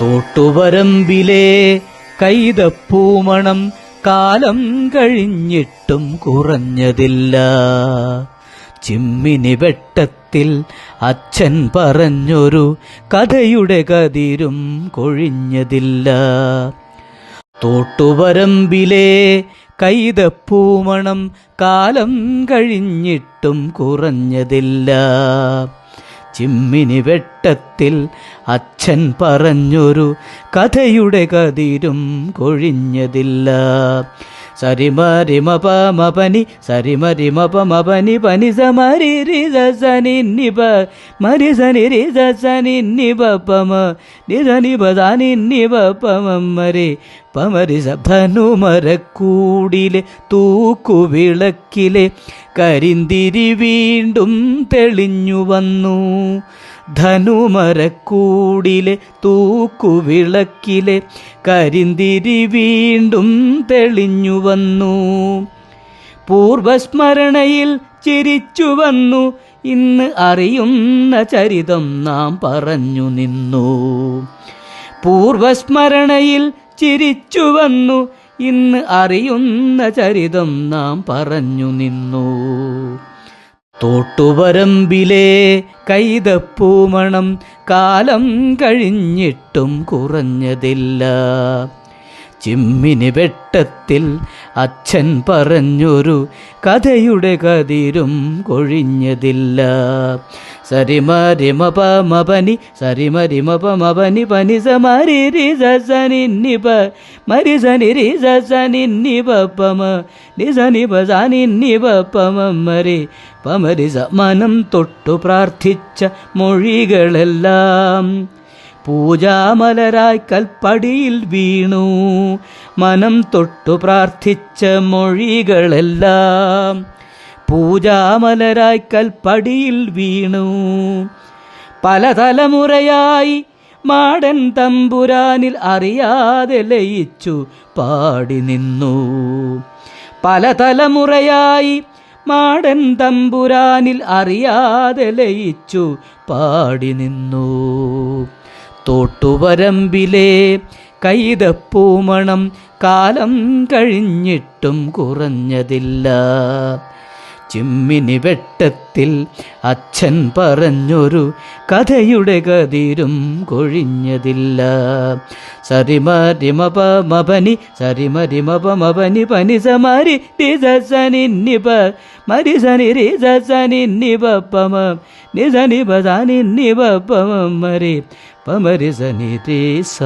തോട്ടുവരമ്പിലെ കൈതപ്പൂമണം കാലം കഴിഞ്ഞിട്ടും കുറഞ്ഞതില്ല. ചിമ്മിനി വെട്ടത്തിൽ അച്ഛൻ പറഞ്ഞൊരു കഥയുടെ കതിരും കൊഴിഞ്ഞതില്ല. തോട്ടുവരമ്പിലെ കൈതപ്പൂമണം കാലം കഴിഞ്ഞിട്ടും കുറഞ്ഞതില്ല. ചിമ്മിനി വെട്ടത്തിൽ അച്ഛൻ പറഞ്ഞൊരു കഥയുടെ കതിരും കൊഴിഞ്ഞതില്ല. സരിമരിമപ മപനി സരിമരിമപ മപനി പനി സമരി സനി നിപ മരി സനി രി സനി നിപ പമ നിധനി പദാനി നിപ പമം മരി പമരി സധനുമരക്കൂടിലെ തൂക്കുവിളക്കിലെ കരിന്തിരി വീണ്ടും തെളിഞ്ഞു വന്നു ധനുമരക്കൂടിലെ തൂക്കുവിളക്കിലെ കരിന്തിരി വീണ്ടും തെളിഞ്ഞു വന്നു. പൂർവസ്മരണയിൽ ചിരിച്ചു വന്നു. ഇന്ന് അറിയുന്ന ചരിതം നാം പറഞ്ഞു നിന്നു. പൂർവസ്മരണയിൽ ചിരിച്ചു വന്നു. ഇന്ന് അറിയുന്ന ചരിതം നാം പറഞ്ഞു നിന്നു. തോട്ടുവരമ്പിലെ കൈതപ്പൂമണം കാലം കഴിഞ്ഞിട്ടും കുറഞ്ഞതില്ല. ചിമ്മിനി വെട്ടത്തിൽ അച്ഛൻ പറഞ്ഞൊരു കഥയുടെ കതിരും കൊഴിഞ്ഞതില്ല. സരിമരിമപ മപനി സരിമരിമപ മപനി പനി സമരി രി സനി നിപ മരി സനി രി സനി നിപ പമ നിസനി പസാനി നിപ പമ മരി പമരി സമനം മനം തൊട്ടു പ്രാർത്ഥിച്ച മൊഴികളെല്ലാം പൂജാമലരായി കൽപ്പടിയിൽ വീണു. മനം തൊട്ടു പ്രാർത്ഥിച്ച മൊഴികളെല്ലാം പൂജാമലരായി കൽപ്പടിയിൽ വീണു. പല തലമുറയായി മാടൻ തമ്പുരാനിൽ അറിയാതെ ലയിച്ചു പാടി നിന്നു. പല തലമുറയായി മാടൻ തമ്പുരാനിൽ അറിയാതെ ലയിച്ചു പാടി നിന്നു. തോട്ടുവരമ്പിലെ കൈതപ്പൂമണം കാലം കഴിഞ്ഞിട്ടും കുറഞ്ഞതില്ല. ചിമ്മിനി വെട്ടത്തിൽ അച്ഛൻ പറഞ്ഞൊരു കഥയുടെ കതിരും കൊഴിഞ്ഞതില്ല. സരിമരിമപമപനി സരിമരിമപമപനി സരിമരിമപ മപനി പനി സമരി സനി നിപ മരി സനി രി സനി നിപ പമ നിസനി പസാനി നിപ മരി പമരി സനി രി സ